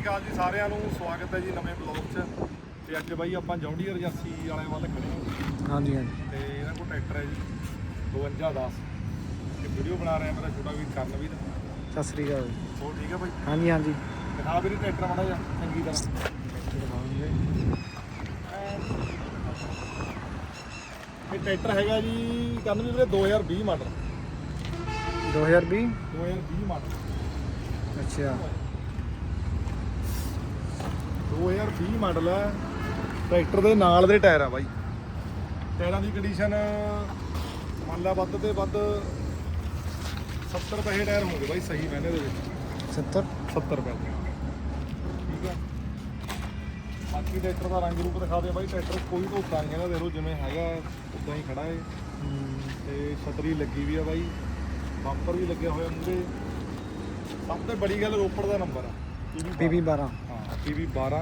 ਸ਼੍ਰੀ ਅਕਾਲ ਜੀ ਸਾਰਿਆਂ ਨੂੰ ਸਵਾਗਤ ਹੈ ਜੀ ਨਵੇਂ ਬਲੌਗ 'ਚ। ਤੇ ਅੱਜ ਬਾਈ ਆਪਾਂ ਜੌਂਡੀਅਰ ਏਜੰਸੀ ਵਾਲੇ ਵੱਲ ਖੜੇ ਹਾਂ। ਹਾਂਜੀ ਹਾਂਜੀ। ਤੇ ਇਹਨਾਂ ਕੋਲ ਟਰੈਕਟਰ ਹੈ ਜੀ 5210 ਤੇ ਵੀਡੀਓ ਬਣਾ ਰਿਹਾ ਮੇਰਾ ਛੋਟਾ ਵੀਰ ਕਰਨਵੀਰ। ਸਤਿ ਸ੍ਰੀ ਅਕਾਲ ਜੀ। ਹੋਰ ਠੀਕ ਹੈ ਬਾਈ? ਹਾਂਜੀ ਹਾਂਜੀ। ਦਿਖਾ ਵੀਰੇ ਟਰੈਕਟਰ ਮਾੜਾ ਜਿਹਾ ਚੰਗੀ ਤਰ੍ਹਾਂ। ਇਹ ਟਰੈਕਟਰ ਹੈਗਾ ਜੀ ਕਰਨਵੀਰ ਵੀਰੇ 2020 ਮਾਡਲ 2020 2020 ਮਾਡਲ ਅੱਛਾ। 2020 ਮਾਡਲ ਹੈ ਟਰੈਕਟਰ ਦੇ ਨਾਲ ਦੇ ਟਾਇਰ ਆ ਬਾਈ। ਟਾਇਰਾਂ ਦੀ ਕੰਡੀਸ਼ਨ ਮੰਨ ਲਾ ਵੱਧ ਤੇ ਵੱਧ 70 ਰੁਪਏ ਟਾਇਰ ਹੋਣਗੇ ਬਾਈ ਸਹੀ ਮਹੀਨੇ ਦੇ ਵਿੱਚ। 70 70 ਰੁਪਏ ਠੀਕ ਹੈ ਬਾਕੀ ਟਰੈਕਟਰ ਦਾ ਰੰਗ ਰੂਪ ਦਿਖਾ ਦੇ ਬਾਈ ਟਰੈਕਟਰ ਕੋਈ ਧੋਤਾ ਨਹੀਂ ਹੈਗਾ ਦੇਖ ਜਿਵੇਂ ਹੈਗਾ ਉਦਾਂ ਹੀ ਖੜਾ ਹੈ ਤੇ ਛਤਰੀ ਲੱਗੀ ਵੀ ਆ ਬਾਈ ਬੰਪਰ ਵੀ ਲੱਗਿਆ ਹੋਇਆ ਮੂਰੇ। ਸਭ ਤੋਂ ਬੜੀ ਗੱਲ ਰੋਪੜ ਦਾ ਨੰਬਰ ਆ। ਪੀਵੀ 12 ਹਾਂ ਪੀਵੀ 12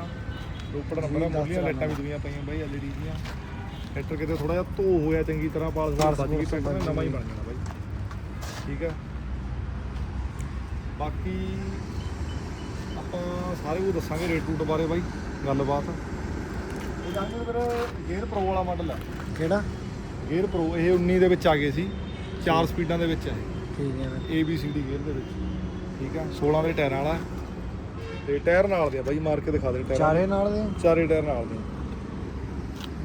ਰੋਪੜ ਨੰਬਰ ਆ ਮੋਲੀਆਂ। ਲਾਈਟਾਂ ਵੀ ਦੁਨੀਆਂ ਪਈਆਂ ਬਾਈ ਐਲਈਡੀ ਦੀਆਂ। ਟਰੈਕਟਰ ਕਿਤੇ ਥੋੜਾ ਜਿਹਾ ਧੋ ਹੋਇਆ ਚੰਗੀ ਤਰ੍ਹਾਂ ਪਾਲ ਸਾਲ ਪਾਲਸ ਵੱਜ ਗਈ ਪੂਲਸ ਟਰੈਕਟਰ ਨਵਾਂ ਹੀ। ਬਣ ਜਾਣਾ ਬਾਈ। ਠੀਕ ਹੈ। ਬਾਕੀ ਆਪਾਂ ਸਾਰੇ ਕੁਝ ਦੱਸਾਂਗੇ ਰੇਟ ਰੂਟ ਬਾਰੇ ਬਾਈ ਗੱਲਬਾਤ। ਇਹ ਜਾਣਦੇ ਫਿਰ ਗੇਅਰ ਪ੍ਰੋ ਵਾਲਾ ਮਾਡਲ ਹੈ ਕਿਹੜਾ? ਗੇਅਰ ਪ੍ਰੋ ਇਹ 19 ਦੇ ਵਿੱਚ ਆ ਗਏ ਸੀ। ਚਾਰ ਸਪੀਡਾਂ ਦੇ ਵਿੱਚ ਹੈ ਠੀਕ ਹੈ। ਸੀ ਡੀ ਗੇਅਰ ਦੇ ਵਿੱਚ। ਠੀਕ ਆ 16 ਦੇ ਟਾਇਰਾਂ ਵਾਲਾ। ਤੇ ਟਾਇਰ ਨਾਲ ਦੇ ਆ ਬਾਈ ਮਾਰ ਕੇ ਦਿਖਾ ਦੇ ਟਾਇਰ ਚਾਰੇ ਨਾਲ ਦੇ ਚਾਰੇ ਟਾਇਰ ਨਾਲ ਦੇ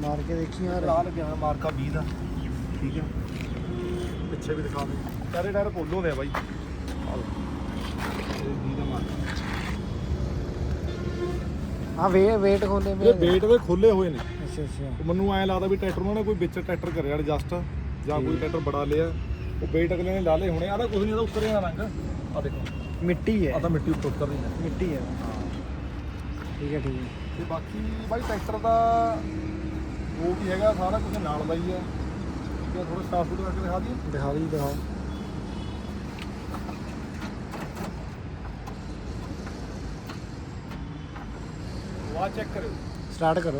ਮਾਰ ਕੇ ਦੇਖੀ ਯਾਰ ਲਾ ਲੱਗਿਆ ਹੋਇਆ ਮਾਰਕਾ 20 ਦਾ। ਠੀਕ ਆ। ਪਿੱਛੇ ਵੀ ਦਿਖਾ ਦੇ। ਚਾਰੇ ਟਾਇਰ ਪੋਲੋ ਦੇ ਆ ਬਾਈ। ਆ ਲਓ। ਇਹ 20 ਦਾ ਮਾਰਕਾ। ਆ ਵੇ ਵੇਟ ਖੋਲੇ ਇਹ ਮੇਰੇ ਵੇਟ ਦੇ ਖੋਲੇ ਹੋਏ ਨੇ। ਅੱਛਾ ਅੱਛਾ। ਮੈਨੂੰ ਐਂ ਲੱਗਦਾ ਵੀ ਟਰੈਕਟਰ ਉਹਨਾਂ ਨੇ ਕੋਈ ਵਿੱਚ ਟਰੈਕਟਰ ਕਰਿਆ ਐਡਜਸਟ ਜਾਂ ਕੋਈ ਟਰੈਕਟਰ ਬੜਾ ਲਿਆ। ਉਹ ਵੇਟ ਅਗਲੇ ਨੇ ਲਾ ਲਏ ਹੋਣੇ। ਆਦਾ ਕੁਝ ਨਹੀਂ ਆਦਾ ਉੱਤਰ ਜਾਣਾ ਰੰਗ। ਆ ਦੇਖੋ। ਮਿੱਟੀ ਹੈ। ਆ ਤਾਂ ਮਿੱਟੀ ਉੱਤਰ ਉੱਤਰ ਦੀ ਹੈ। ਮਿੱਟੀ ਹੈ ਹਾਂ। ਠੀਕ ਹੈ ਠੀਕ ਹੈ। ਤੇ ਬਾਕੀ ਬਾਈ ਟਰੈਕਟਰ ਦਾ ਉਹ ਵੀ ਹੈਗਾ ਸਾਰਾ ਕੁਝ ਨਾਲ ਦਾ ਹੀ ਹੈ। ਠੀਕ ਹੈ ਥੋੜਾ ਸਟਾਫ ਫੂਡ ਕਰਕੇ ਦਿਖਾ ਦਈਏ। ਦਿਖਾ ਦੀ ਦਿਖਾਓ। ਵਾਹ ਚੈੱਕ ਕਰਿਓ। ਸਟਾਰਟ ਕਰੋ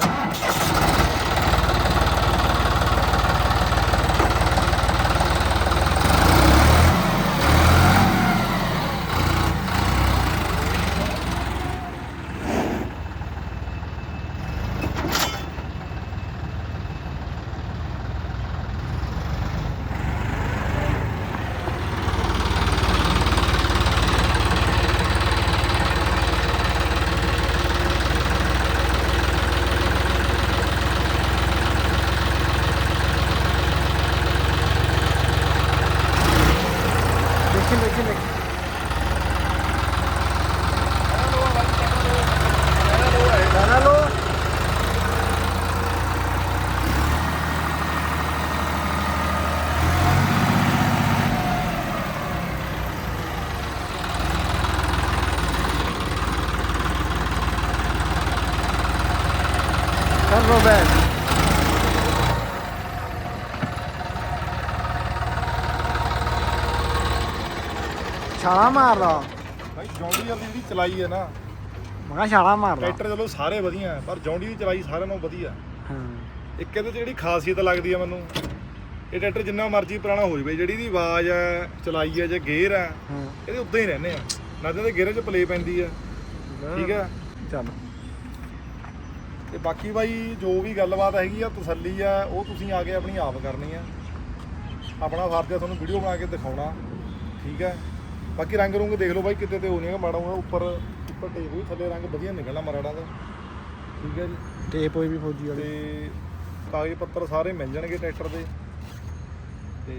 ਦੇਖੀ ਦੇਖੀ ਦੇਖੀ ਦਾਦਾ ਲੋ ਕਰ ਲੋ ਬੈਕ ਛਾਲਾ ਮਾਰਦਾ। ਬਾਈ ਜੌਂਡੀ ਦੀ ਜਿਹੜੀ ਚਲਾਈ ਹੈ ਨਾ ਮੈਂ ਕਿਹਾ ਛਾਲਾ ਮਾਰਦਾ। ਟਰੈਕਟਰ ਚਲੋ ਸਾਰੇ ਵਧੀਆ ਹੈ, ਪਰ ਜੌਂਡੀ ਦੀ ਚਲਾਈ ਸਾਰਿਆਂ ਨਾਲੋਂ ਵਧੀਆ। ਹਾਂ। ਇੱਕ ਇਹਦੇ 'ਚ ਜਿਹੜੀ ਖਾਸੀਅਤ ਲੱਗਦੀ ਹੈ ਮੈਨੂੰ ਇਹ ਟਰੈਕਟਰ ਜਿੰਨਾ ਮਰਜ਼ੀ ਪੁਰਾਣਾ ਹੋ ਜਾਵੇ ਜਿਹੜੀ ਦੀ ਆਵਾਜ਼ ਹੈ ਚਲਾਈ ਹੈ ਜਾਂ ਗੇਅਰ ਹੈ ਹਾਂ। ਇਹਦੇ ਉੱਦਾਂ ਹੀ ਰਹਿੰਦੇ ਆ। ਨਾ ਤਾਂ ਇਹਦੇ ਗੇਅਰ 'ਚ ਪਲੇ ਪੈਂਦੀ ਆ ਠੀਕ ਹੈ? ਚੱਲ। ਤੇ ਬਾਕੀ ਬਾਈ ਜੋ ਵੀ ਗੱਲਬਾਤ ਹੈਗੀ ਆ ਤਸੱਲੀ ਆ ਉਹ ਤੁਸੀਂ ਆ ਕੇ ਆਪਣੀ ਆਪ ਕਰਨੀ ਆ। ਆਪਣਾ ਫਰਜ਼ ਆ ਤੁਹਾਨੂੰ ਵੀਡੀਓ ਬਣਾ ਕੇ ਦਿਖਾਉਣਾ। ਠੀਕ ਹੈ? ਬਾਕੀ ਰੰਗ ਰੁੰਗ ਦੇਖ ਲਓ ਬਾਈ ਕਿਤੇ ਤੇ ਹੋ ਨਹੀਂਗਾ ਮਾੜਾ ਹੋਇਆ ਉੱਪਰ ਉੱਪਰ ਟੇਪ ਹੋਈ ਥੱਲੇ ਰੰਗ ਵਧੀਆ ਨਿਕਲਣਾ ਮਰਾੜਾ ਦਾ। ਠੀਕ ਹੈ ਜੀ। ਟੇਪ ਹੋਈ ਵੀ ਫੌਜੀ ਵਾਲੀ। ਤੇ ਕਾਗਜ਼ ਪੱਤਰ ਸਾਰੇ ਮਿਲ ਜਾਣਗੇ ਟਰੈਕਟਰ ਦੇ। ਤੇ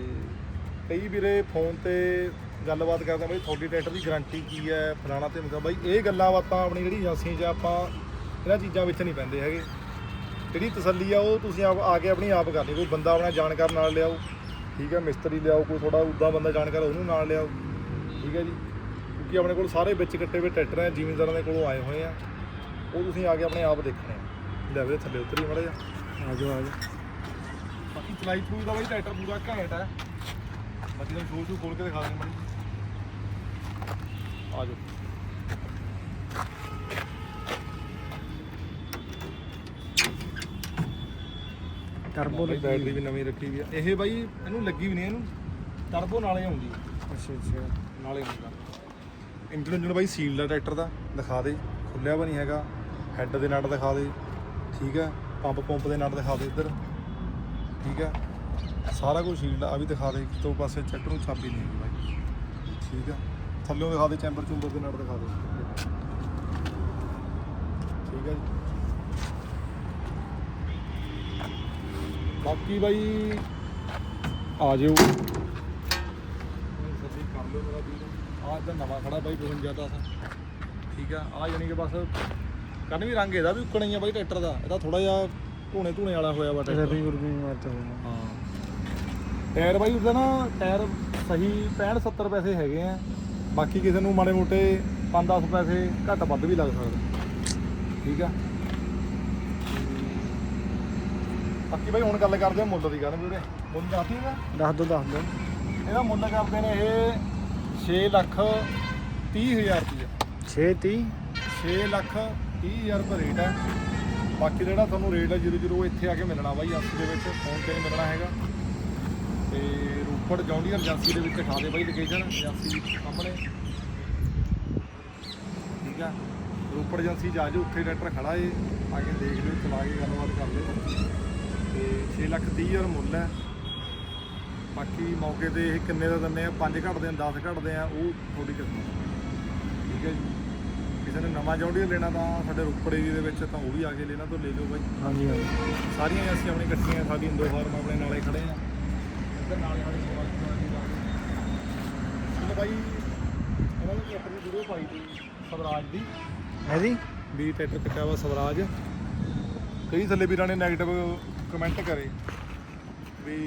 ਕਈ ਵੀਰੇ ਫੋਨ ਤੇ ਗੱਲਬਾਤ ਕਰਦੇ ਬਈ ਤੁਹਾਡੀ ਟਰੈਕਟਰ ਦੀ ਗਾਰੰਟੀ ਕੀ ਹੈ ਫਲਾਣਾ ਤੇ ਮਗਾ ਬਾਈ ਇਹ ਗੱਲਾਂ ਬਾਤਾਂ ਆਪਣੀ ਜਿਹੜੀ ਏਜੰਸੀ 'ਚ ਆਪਾਂ ਇਹਨਾਂ ਚੀਜ਼ਾਂ ਵਿੱਚ ਨਹੀਂ ਪੈਂਦੇ ਹੈਗੇ। ਜਿਹੜੀ ਤਸੱਲੀ ਆ ਉਹ ਤੁਸੀਂ ਆਪ ਆ ਕੇ ਆਪਣੀ ਆਪ ਕਰਨੀ। ਕੋਈ ਬੰਦਾ ਆਪਣਾ ਜਾਣਕਾਰ ਨਾਲ ਲਿਆਓ ਠੀਕ ਹੈ ਮਿਸਤਰੀ ਲਿਆਓ ਕੋਈ ਥੋੜਾ ਉਦਾਂ ਬੰਦਾ ਜਾਣਕਾਰ ਉਹਨੂੰ ਨਾਲ ਲਿਆਓ। ਠੀਕ ਹੈ ਜੀ। ਕਿਉਂਕਿ ਆਪਣੇ ਕੋਲ ਸਾਰੇ ਵਿੱਚ ਕੱਟੇ ਹੋਏ ਟਰੈਕਟਰ ਆ ਜ਼ਿਮੀਂਦਾਰਾਂ ਦੇ ਕੋਲੋਂ ਆਏ ਹੋਏ ਆ। ਉਹ ਤੁਸੀਂ ਆ ਕੇ ਆਪਣੇ ਆਪ ਦੇਖਣੇ ਆ। ਲੈ ਵੀਰੇ ਥੱਲੇ ਉਤਰੀ ਮੜਾ ਜਾ ਆ ਜਾਓ ਆ ਜਾਓ। ਬਾਕੀ ਚਲਾਈ ਚਲੂਈ ਦਾ ਬਾਈ ਟਰੈਕਟਰ ਪੂਰਾ ਘੈਂਟ ਹੈ। ਬਾਕੀ ਤੁਹਾਨੂੰ ਸ਼ੋਅ ਸ਼ੂ ਖੋਲ ਕੇ ਦਿਖਾ ਦਿੰਦੇ ਬਾਈ ਆ ਜਾਓ। ਟਰਬੋ ਲੱਗੀ ਬੈਟਰੀ ਵੀ ਨਵੀਂ ਰੱਖੀ ਵੀ ਆ। ਇਹ ਬਾਈ ਇਹਨੂੰ ਲੱਗੀ ਵੀ ਨਹੀਂ ਇਹਨੂੰ ਟਰਬੋ ਨਾਲੇ ਆਉਂਦੀ ਅੱਛਾ ਅੱਛਾ। ਨਾਲੇ ਹੁੰਦਾ। ਇੰਜਨ ਇੰਜਨ ਬਾਈ ਸੀਲ ਦਾ ਟਰੈਕਟਰ ਦਾ, ਦਿਖਾ ਦੇ। ਖੁੱਲਿਆ ਵੀ ਨਹੀਂ ਹੈਗਾ। ਹੈੱਡ ਦੇ ਨਟ ਦਿਖਾ ਦੇ। ਠੀਕ ਹੈ। ਪੰਪ ਪੰਪ ਦੇ ਨਟ ਦਿਖਾ ਦੇ ਇੱਧਰ। ਠੀਕ ਹੈ। ਸਾਰਾ ਕੁਝ ਸ਼ੀਲਡ ਆ ਵੀ ਦਿਖਾ ਦੇ। ਕਿਤੋਂ ਪਾਸੇ ਚੈੱਕ ਨੂੰ ਛਾਪੀ ਨਹੀਂ ਹੈਗੀ ਬਾਈ। ਠੀਕ ਹੈ। ਥੱਲਿਓਂ ਦਿਖਾ ਦੇ ਚੈਂਬਰ ਚੁੰਬਰ ਦੇ ਨਟ ਦਿਖਾ ਦੇ। ਠੀਕ ਹੈ ਜੀ। ਬਾਕੀ ਬਾਈ, ਆ ਜਿਓ। ਮੇਰਾ ਵੀਰ ਆਹ ਇਹਦਾ ਨਵਾਂ ਖੜਾ ਬਾਈ 52 ਦਾ ਠੀਕ ਆ ਆ ਜਾਨੀ ਕਿ ਬਸ ਕੰਨ ਵੀ ਰੰਗ ਇਹਦਾ ਵੀ ਉੱਕਣਾ ਹੀ ਆ ਬਾਈ ਟਰੈਕਟਰ ਦਾ। ਇਹਦਾ ਥੋੜਾ ਜਿਹਾ ਧੂਣੇ ਧੂਣੇ ਵਾਲਾ ਹੋਇਆ ਵਾ ਟਰੈਕਟਰ। ਰਬੀ ਮਾਰਤਾ ਹੋਣਾ ਹਾਂ। ਟਾਇਰ ਬਾਈ ਉਹਦਾ ਨਾ ਟਾਇਰ ਸਹੀ 65 70 ਪੈਸੇ ਹੈਗੇ ਆ। ਬਾਕੀ ਕਿਸੇ ਨੂੰ ਮਾੜੇ ਮੋਟੇ 5-10 ਪੈਸੇ ਘੱਟ ਵੱਧ ਵੀ ਲੱਗ ਸਕਦਾ। ਠੀਕ ਆ। ਬਾਕੀ ਬਾਈ ਹੁਣ ਗੱਲ ਕਰਦੇ ਆ ਮੁੱਲ ਦੀ ਗੱਲ ਵੀਰੇ ਮੁੱਲ ਦੱਸਦੀ ਨਾ ਦੱਸ ਦੋ ਦੱਸ ਦੋ। ਇਹਦਾ ਮੁੱਲ ਕਰਦੇ ਨੇ ਇਹ 6 ਲੱਖ 30 ਹਜ਼ਾਰ ਰੁਪਇਆ 6 30 6 ਲੱਖ 30 ਹਜ਼ਾਰ ਰੁਪਏ ਰੇਟ ਹੈ। ਬਾਕੀ ਜਿਹੜਾ ਤੁਹਾਨੂੰ ਰੇਟ ਹੈ ਜਦੋਂ ਜਦੋਂ ਇੱਥੇ ਆ ਕੇ ਮਿਲਣਾ ਬਾਈ ਆਸੀ ਦੇ ਵਿੱਚ ਫੋਨ ਤੇ ਮਿਲਣਾ ਹੈਗਾ। ਤੇ ਰੋਪੜ ਜੌਂਡੀਅਰ ਏਜੰਸੀ ਦੇ ਵਿੱਚ ਖਾ ਦੇ ਬਾਈ ਲੋਕੇਸ਼ਨ ਏਜੰਸੀ ਸਾਹਮਣੇ। ਠੀਕ ਆ ਰੋਪੜ ਏਜੰਸੀ ਜਾ ਜਾਓ ਉੱਥੇ ਟਰੈਕਟਰ ਖੜਾ ਏ। ਆ ਕੇ ਦੇਖ ਲਿਓ ਚਲਾ ਕੇ ਗੱਲਬਾਤ ਕਰ ਲਿਓ। ਤੇ 6 ਲੱਖ 30 ਹਜ਼ਾਰ ਮੁੱਲ ਹੈ। ਬਾਕੀ ਮੌਕੇ ਤੇ ਇਹ ਕਿੰਨੇ ਦਾ ਦਿੰਦੇ ਆ? 5 ਘੱਟਦੇ ਆ 10 ਘੱਟਦੇ ਆ ਉਹ ਤੁਹਾਡੀ ਕਿਸਮਤ ਠੀਕ ਹੈ ਜੀ। ਕਿਸੇ ਨੇ ਨਵਾਂ ਜੌਂਡੀਅਰ ਲੈਣਾ ਤਾਂ ਸਾਡੇ ਰੋਪੜ ਏਰੀਏ ਦੇ ਵਿੱਚ ਤਾਂ ਉਹ ਵੀ ਆ ਕੇ ਲੈਣਾ ਤਾਂ ਲੈ ਲਓ ਬਾਈ। ਹਾਂਜੀ ਹਾਂਜੀ। ਸਾਰੀਆਂ ਅਸੀਂ ਆਪਣੀ ਇਕੱਠੀਆਂ ਸਾਡੀ ਇੰਦੋ ਫਾਰਮ ਆਪਣੇ ਨਾਲੇ ਖੜੇ ਆ। ਇੱਧਰ ਨਾਲੇ ਵਾਲੇ ਸਵਾਲ ਕਰਾਂਗੇ ਚਲੋ ਬਾਈ ਇਹਨਾਂ ਨੇ ਆਪਣੀ ਵੀਡੀਓ ਪਾਈ ਸੀ ਸਵਰਾਜ ਦੀ। ਹੈ ਜੀ? ਵੀ ਟਰੈਕਟਰ ਕੱਟਿਆ ਵਾ ਸਵਰਾਜ। ਕਈ ਥੱਲੇ ਵੀਰਾਂ ਨੇ 네ਗੇਟਿਵ ਕਮੈਂਟ ਕਰੇ। ਵੀ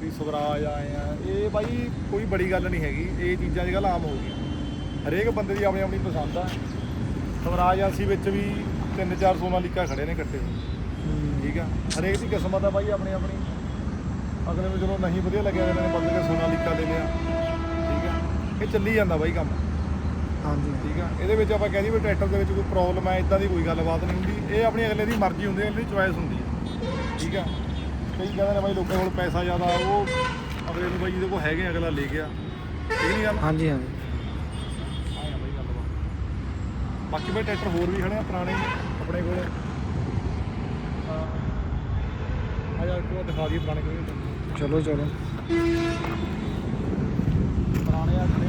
ਵੀ ਸਵਰਾਜ ਆਏ ਆ। ਇਹ ਬਾਈ ਕੋਈ ਬੜੀ ਗੱਲ ਨਹੀਂ ਹੈਗੀ। ਇਹ ਚੀਜ਼ਾਂ ਅੱਜ ਕੱਲ੍ਹ ਆਮ ਹੋ ਗਈਆਂ। ਹਰੇਕ ਬੰਦੇ ਦੀ ਆਪਣੀ ਆਪਣੀ ਪਸੰਦ ਆ। ਸਵਰਾਜ ਏਜੰਸੀ ਵਿੱਚ ਵੀ ਤਿੰਨ ਚਾਰ ਸੋਨਾਲੀਕਾ ਖੜੇ ਨੇ ਕੱਟੇ ਹੋਏ ਠੀਕ ਆ। ਹਰੇਕ ਦੀ ਕਿਸਮਤ ਆ ਬਾਈ ਆਪਣੀ ਆਪਣੀ। ਅਗਲੇ ਨੂੰ ਚਲੋ ਨਹੀਂ ਵਧੀਆ ਲੱਗਿਆ ਇਹਨਾਂ ਨੇ ਬੰਦੇ ਨੇ ਸੋਨਾਲੀਕਾ ਲੈ ਲਿਆ। ਠੀਕ ਆ। ਇਹ ਚੱਲੀ ਜਾਂਦਾ ਬਾਈ ਕੰਮ। ਹਾਂਜੀ। ਠੀਕ ਆ। ਇਹਦੇ ਵਿੱਚ ਆਪਾਂ ਕਹਿੰਦੀ ਵੀ ਟਰੈਕਟਰ ਦੇ ਵਿੱਚ ਕੋਈ ਪ੍ਰੋਬਲਮ ਹੈ ਇਦਾਂ ਦੀ ਕੋਈ ਗੱਲਬਾਤ ਨਹੀਂ ਹੁੰਦੀ। ਇਹ ਆਪਣੀ ਅਗਲੇ ਦੀ ਮਰਜ਼ੀ ਹੁੰਦੀ ਹੈ ਅਗਲੇ ਦੀ ਚੁਆਇਸ ਹੁੰਦੀ ਹੈ। ਠੀਕ ਆ। ਕਈ ਕਹਿੰਦੇ ਨੇ ਬਾਈ ਲੋਕਾਂ ਕੋਲ ਪੈਸਾ ਜ਼ਿਆਦਾ ਉਹ ਅਗਲੇ ਨੂੰ ਬਾਈ ਜਿਹਦੇ ਕੋਲ ਹੈਗੇ ਅਗਲਾ ਲੈ ਗਿਆ। ਠੀਕ ਨਹੀਂ ਗੱਲ? ਹਾਂਜੀ ਹਾਂਜੀ। ਆਇਆ ਬਾਈ ਗੱਲਬਾਤ। ਬਾਕੀ ਬਾਈ ਟਰੈਕਟਰ ਹੋਰ ਵੀ ਖੜੇ ਆ ਪੁਰਾਣੇ ਆਪਣੇ ਕੋਲ। ਆ ਜਾ ਇੱਕ ਵਾਰ ਦਿਖਾ ਦਈਏ ਪੁਰਾਣੇ ਕੋਈ ਚਲੋ ਚਲੋ। ਪੁਰਾਣੇ ਆ ਖੜੇ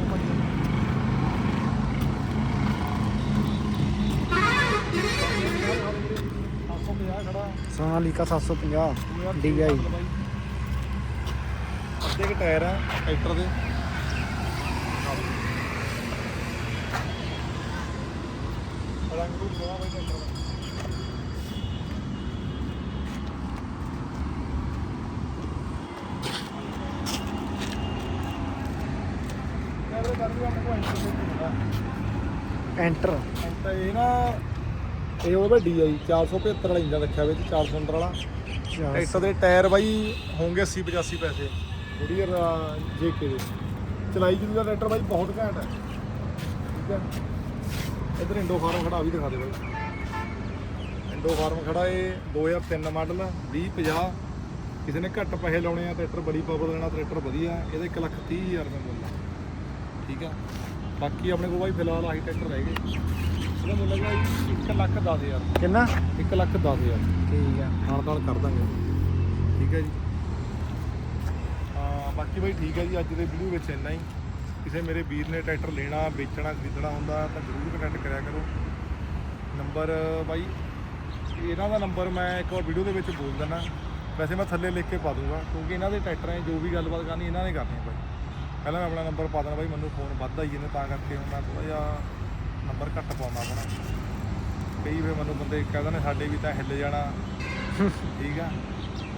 ਸੋਨਾਲੀਕਾ 750 DI ਅੱਧੇ ਕੁ ਟਾਇਰ ਆ ਟਰੈਕਟਰ ਦੇ। ਰੰਗ ਰੂਪ ਨਵਾਂ ਬਾਈ ਟਰੈਕਟਰ ਦਾ ਐਂਟਰ ਤਾਂ ਇਹ ਨਾ ਇਹ ਉਹ ਵੱਡੀ ਆ ਆਈ 475 ਵਾਲਾ ਇੰਜਨ ਰੱਖਿਆ ਵਿੱਚ 400 ਵਾਲਾ। ਟਰੈਕਟਰ ਦੇ ਟਾਇਰ ਬਾਈ ਹੋਣਗੇ 80 85 ਪੈਸੇ। ਜਿਹੜੀ ਜੇਕੇ ਦੇ। ਚਲਾਈ ਜੂ ਦਾ ਟਰੈਕਟਰ ਬਾਈ ਬਹੁਤ ਘੈਂਟ ਹੈ। ਠੀਕ ਹੈ। ਇਧਰ ਇੰਡੋ ਫਾਰਮ ਖੜਾ ਵੀ ਦਿਖਾ ਦੇ ਬਾਈ। ਇੰਡੋ ਫਾਰਮ ਖੜਾ ਇਹ 2003 ਮਾਡਲ 2050 ਕਿਸੇ ਨੇ ਘੱਟ ਪੈਸੇ ਲਾਉਣੇ ਆ, ਟਰੈਕਟਰ ਬੜੀ ਪਾਵਰ ਲੈਣਾ ਟਰੈਕਟਰ ਵਧੀਆ, ਇਹਦਾ 1 ਲੱਖ 30 ਹਜ਼ਾਰ ਰੁਪਏ ਮੁੱਲ ਠੀਕ ਆ ਬਾਕੀ ਆਪਣੇ ਕੋਲ ਬਾਈ ਫਿਲਹਾਲ ਆਹੀ ਟਰੈਕਟਰ ਰਹਿ ਗਏ। ਇਹਦਾ ਮੁੱਲ ਹੈਗਾ 1 ਲੱਖ 10 ਹਜ਼ਾਰ। ਕਿੰਨਾ? 1 ਲੱਖ 10 ਹਜ਼ਾਰ। ਠੀਕ ਆ। ਨਾਲ ਨਾਲ ਕਰ ਦਾਂਗੇ। ਠੀਕ ਹੈ ਜੀ। ਹਾਂ ਬਾਕੀ ਬਾਈ ਠੀਕ ਹੈ ਜੀ ਅੱਜ ਦੇ ਵੀਡੀਓ ਵਿੱਚ ਇੰਨਾ ਹੀ। ਕਿਸੇ ਮੇਰੇ ਵੀਰ ਨੇ ਟਰੈਕਟਰ ਲੈਣਾ ਵੇਚਣਾ ਖਰੀਦਣਾ ਹੁੰਦਾ ਤਾਂ ਜ਼ਰੂਰ ਕੰਟੈਕਟ ਕਰਿਆ ਕਰੋ। ਨੰਬਰ ਬਾਈ ਇਹਨਾਂ ਦਾ ਨੰਬਰ ਮੈਂ ਇੱਕ ਵਾਰ ਵੀਡੀਓ ਦੇ ਵਿੱਚ ਬੋਲ ਦਿੰਦਾ। ਵੈਸੇ ਮੈਂ ਥੱਲੇ ਲਿਖ ਕੇ ਪਾ ਦੂੰਗਾ ਕਿਉਂਕਿ ਇਹਨਾਂ ਦੇ ਟਰੈਕਟਰ ਹੈ ਜੋ ਵੀ ਗੱਲਬਾਤ ਕਰਨੀ ਇਹਨਾਂ ਨੇ ਕਰਨੀ ਹੈ ਬਾਈ। ਪਹਿਲਾਂ ਮੈਂ ਆਪਣਾ ਨੰਬਰ ਪਾ ਦੇਣਾ ਬਾਈ ਮੈਨੂੰ ਫੋਨ ਵੱਧਦਾ ਹੀ ਇਹਨੇ ਤਾਂ ਕਰਕੇ ਹੁਣ ਮੈਂ ਥੋੜਾ ਜਿਹਾ ਨੰਬਰ ਘੱਟ ਪਾਉਂਦਾ ਆਪਣਾ। ਕਈ ਵਾਰ ਮੈਨੂੰ ਬੰਦੇ ਕਹਿੰਦੇ ਨੇ ਸਾਡੇ ਵੀ ਤਾਂ ਹਿੱਲ ਜਾਣਾ। ਠੀਕ ਆ?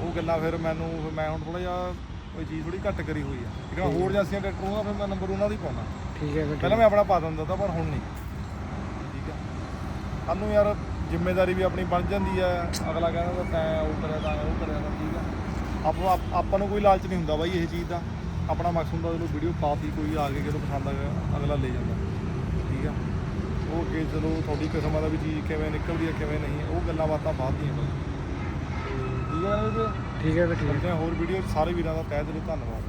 ਉਹ ਗੱਲਾਂ ਫਿਰ ਮੈਨੂੰ ਫਿਰ ਮੈਂ ਹੁਣ ਥੋੜਾ ਜਿਹਾ ਕੋਈ ਚੀਜ਼ ਥੋੜੀ ਘੱਟ ਕਰੀ ਹੋਈ ਆ। ਠੀਕ ਆ? ਹੋਰ ਏਜੰਸੀਆਂ ਟਰੈਕਟਰ ਉਹਦਾ ਫਿਰ ਮੈਂ ਨੰਬਰ ਉਹਨਾਂ ਦਾ ਹੀ ਪਾਉਣਾ। ਠੀਕ ਹੈ ਪਹਿਲਾਂ ਮੈਂ ਆਪਣਾ ਪਾ ਦਿੰਦਾ ਤਾਂ ਪਰ ਹੁਣ ਨਹੀਂ। ਠੀਕ ਆ? ਸਾਨੂੰ ਯਾਰ ਜ਼ਿੰਮੇਵਾਰੀ ਵੀ ਆਪਣੀ ਬਣ ਜਾਂਦੀ ਆ। ਅਗਲਾ ਕਹਿੰਦਾ ਤਾਂ ਤੈਂ ਉਹ ਕਰਿਆ ਤਾਂ ਉਹ ਕਰਿਆ ਤਾਂ ਠੀਕ ਆ? ਆਪਾਂ ਆਪ- ਨੂੰ ਕੋਈ ਲਾਲਚ ਨਹੀਂ ਹੁੰਦਾ ਬਾਈ ਇਹ ਚੀਜ਼ ਦਾ। ਆਪਣਾ ਮਕਸਦ ਹੁੰਦਾ ਜਦੋਂ ਵੀਡੀਓ ਪਾਤੀ ਕੋਈ ਆ ਕੇ ਜਦੋਂ ਪਸੰਦ ਆ ਗਿਆ ਅਗਲਾ ਲੈ ਜਾਂਦਾ। ਉਹ ਅੱਗੇ ਚਲੋ ਤੁਹਾਡੀ ਕਿਸਮਾਂ ਦਾ ਵੀ ਚੀਜ਼ ਕਿਵੇਂ ਨਿਕਲਦੀ ਆ ਕਿਵੇਂ ਨਹੀਂ ਉਹ ਗੱਲਾਂ ਬਾਤਾਂ ਬਾਅਦ ਦੀਆਂ ਬਾਈ ਠੀਕ ਆ ਨਾ ਵੀਰੇ? ਠੀਕ ਹੈ ਠੀਕ ਕਰਦੇ ਹਾਂ ਹੋਰ ਵੀਡੀਓ ਸਾਰੇ ਵੀਰਾਂ ਦਾ ਤਹਿ ਦਿਲੋਂ ਧੰਨਵਾਦ।